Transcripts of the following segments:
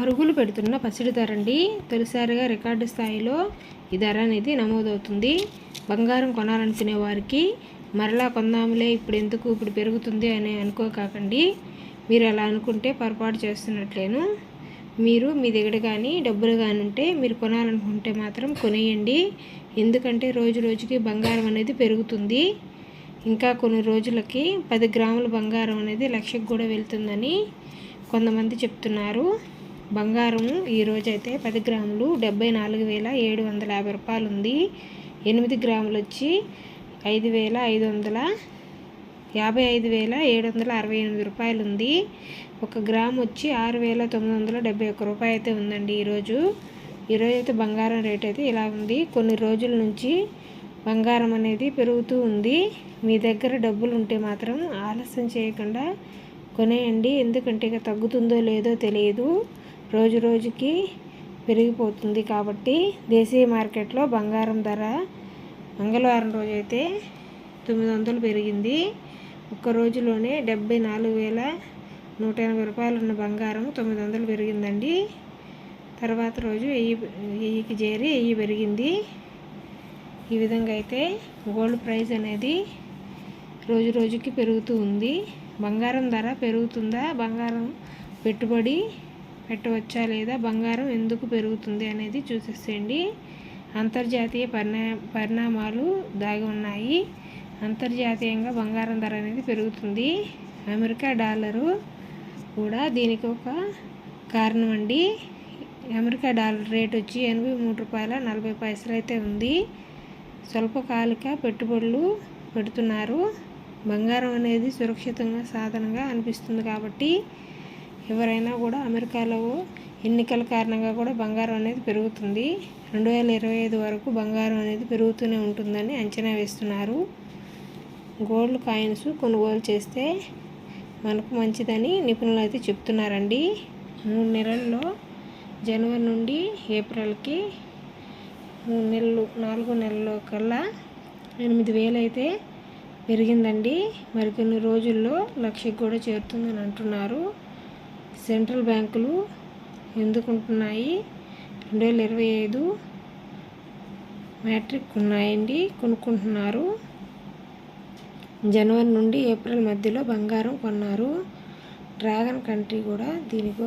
పరుగులు పెడుతున్న పసిడి ధర అండి. తొలిసారిగా రికార్డు స్థాయిలో ఈ ధర అనేది నమోదవుతుంది. బంగారం కొనాలనుకునే వారికి మరలా కొందాములే ఇప్పుడు ఎందుకు ఇప్పుడు పెరుగుతుంది అని అనుకోకాకండి. మీరు అలా అనుకుంటే పొరపాటు చేస్తున్నట్లేను. మీరు మీ దగ్గర కానీ డబ్బులు కానీ ఉంటే మీరు కొనాలనుకుంటే మాత్రం కొనేయండి. ఎందుకంటే రోజు రోజుకి బంగారం అనేది పెరుగుతుంది. ఇంకా కొన్ని రోజులకి పది గ్రాముల బంగారం అనేది లక్షకు కూడా వెళ్తుందని కొంతమంది చెప్తున్నారు. బంగారం ఈరోజైతే పది గ్రాములు డెబ్బై నాలుగు వేల ఏడు వందల యాభై రూపాయలు ఉంది ఎనిమిది గ్రాములు వచ్చి ఐదు వేల ఐదు వందల యాభై ఐదు వేల ఏడు వందల అరవై ఎనిమిది రూపాయలు ఉంది ఒక గ్రామ్ వచ్చి ఆరు వేల తొమ్మిది వందల డెబ్బై ఒక్క రూపాయి అయితే ఉందండి ఈరోజు ఈరోజు అయితే బంగారం రేట్ అయితే ఇలా ఉంది. కొన్ని రోజుల నుంచి బంగారం అనేది పెరుగుతూ ఉంది. మీ దగ్గర డబ్బులు ఉంటే మాత్రం ఆలస్యం చేయకుండా కొనేయండి. ఎందుకంటే ఇక తగ్గుతుందో లేదో తెలియదు. రోజు రోజుకి పెరిగిపోతుంది కాబట్టి దేశీయ మార్కెట్లో బంగారం ధర మంగళవారం రోజు అయితే తొమ్మిది వందలు పెరిగింది. ఒక్క రోజులోనే డెబ్బై నాలుగు వేల నూట ఎనభై రూపాయలు ఉన్న బంగారం తొమ్మిది వందలు పెరిగిందండి. తర్వాత రోజు వెయ్యి వెయ్యికి చేరి వెయ్యి పెరిగింది. ఈ విధంగా అయితే గోల్డ్ ప్రైస్ అనేది రోజు రోజుకి పెరుగుతూ ఉంది. బంగారం ధర పెరుగుతుందా? బంగారం పెట్టుబడి పెట్టవచ్చా లేదా బంగారం ఎందుకు పెరుగుతుంది అనేది చూసేసేయండి. అంతర్జాతీయ పరిణా పరిణామాలు దాగి ఉన్నాయి. అంతర్జాతీయంగా బంగారం ధర అనేది పెరుగుతుంది. అమెరికా డాలరు కూడా దీనికి ఒక కారణం అండి. అమెరికా డాలర్ రేట్ వచ్చి ఎనభై మూడు రూపాయల నలభై పైసలు అయితే ఉంది. స్వల్పకాలిక పెట్టుబడులు పెడుతున్నారు. బంగారం అనేది సురక్షితంగా సాధనంగా అనిపిస్తుంది కాబట్టి ఎవరైనా కూడా అమెరికాలో ఎన్నికల కారణంగా కూడా బంగారం అనేది పెరుగుతుంది. రెండు వేల ఇరవై ఐదు వరకు బంగారం అనేది పెరుగుతూనే ఉంటుందని అంచనా వేస్తున్నారు. గోల్డ్ కాయిన్స్ కొనుగోలు చేస్తే మనకు మంచిదని నిపుణులు అయితే చెప్తున్నారండి. మూడు నెలల్లో జనవరి నుండి ఏప్రిల్కి మూడు నెలలు నాలుగు నెలల్లో కల్లా ఎనిమిది వేలు అయితే పెరిగిందండి. మరికొన్ని రోజుల్లో లక్షకు కూడా చేరుతుందని అంటున్నారు. సెంట్రల్ బ్యాంకులు ఎందుకుంటున్నాయి? రెండు వేల ఇరవై ఐదు మ్యాట్రిక్ ఉన్నాయండి కొనుక్కుంటున్నారు. జనవరి నుండి ఏప్రిల్ మధ్యలో బంగారం కొన్నారు. డ్రాగన్ కంట్రీ కూడా దీనికి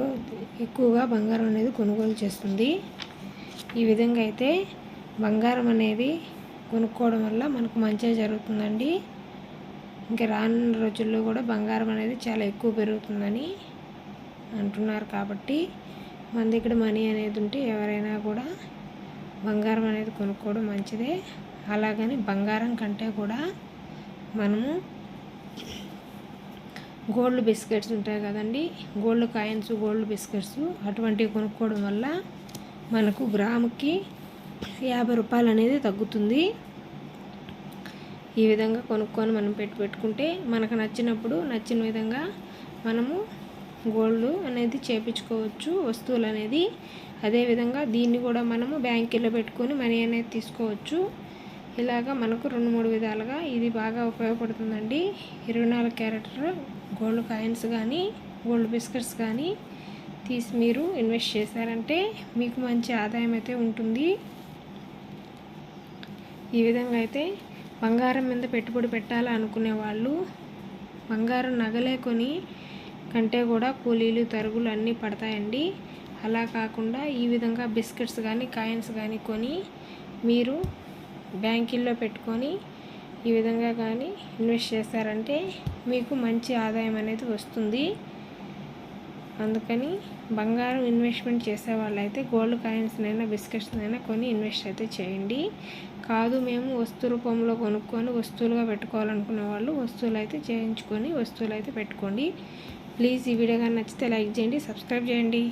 ఎక్కువగా బంగారం అనేది కొనుగోలు చేస్తుంది. ఈ విధంగా అయితే బంగారం అనేది కొనుక్కోవడం వల్ల మనకు మంచిగా జరుగుతుందండి. ఇంకా రానున్న రోజుల్లో కూడా బంగారం అనేది చాలా ఎక్కువ పెరుగుతుందని అంటున్నారు కాబట్టి మన దగ్గర మనీ అనేది ఉంటే ఎవరైనా కూడా బంగారం అనేది కొనుక్కోవడం మంచిదే. అలాగని బంగారం కంటే కూడా మనము గోల్డ్ బిస్కెట్స్ ఉంటాయి కదండి. గోల్డ్ కాయిన్స్ గోల్డ్ బిస్కెట్స్ అటువంటివి కొనుక్కోవడం వల్ల మనకు గ్రాముకి యాభై రూపాయలు అనేది తగ్గుతుంది. ఈ విధంగా కొనుక్కొని మనం పెట్టి పెట్టుకుంటే మనకు నచ్చినప్పుడు నచ్చిన విధంగా మనము గోల్డ్ అనేది చేపించుకోవచ్చు వస్తువులు అనేది. అదేవిధంగా దీన్ని కూడా మనము బ్యాంకీలో పెట్టుకొని మనీ అనేది తీసుకోవచ్చు. ఇలాగా మనకు రెండు మూడు విధాలుగా ఇది బాగా ఉపయోగపడుతుందండి. ఇరవై నాలుగు క్యారెక్టర్ గోల్డ్ కాయిన్స్ కానీ గోల్డ్ బిస్కెట్స్ కానీ తీసి మీరు ఇన్వెస్ట్ చేశారంటే మీకు మంచి ఆదాయం అయితే ఉంటుంది. ఈ విధంగా అయితే బంగారం మీద పెట్టుబడి పెట్టాలనుకునే వాళ్ళు బంగారం నగలే కొని కంటే కూడా కూలీలు తరుగులు అన్నీ పడతాయండి. అలా కాకుండా ఈ విధంగా బిస్కెట్స్ కానీ కాయిన్స్ కానీ కొని మీరు బ్యాంకిల్లో పెట్టుకొని ఈ విధంగా కానీ ఇన్వెస్ట్ చేస్తారంటే మీకు మంచి ఆదాయం అనేది వస్తుంది. అందుకని బంగారం ఇన్వెస్ట్మెంట్ చేసే వాళ్ళైతే గోల్డ్ కాయిన్స్నైనా బిస్కెట్స్నైనా కొని ఇన్వెస్ట్ అయితే చేయండి. కాదు మేము వస్తు రూపంలో కొనుక్కొని వస్తువులుగా పెట్టుకోవాలనుకునే వాళ్ళు వస్తువులు అయితే చేయించుకొని వస్తువులు అయితే పెట్టుకోండి. ప్లీజ్ ఈ వీడియో కానీ నచ్చితే లైక్ చేయండి సబ్స్క్రైబ్ చేయండి.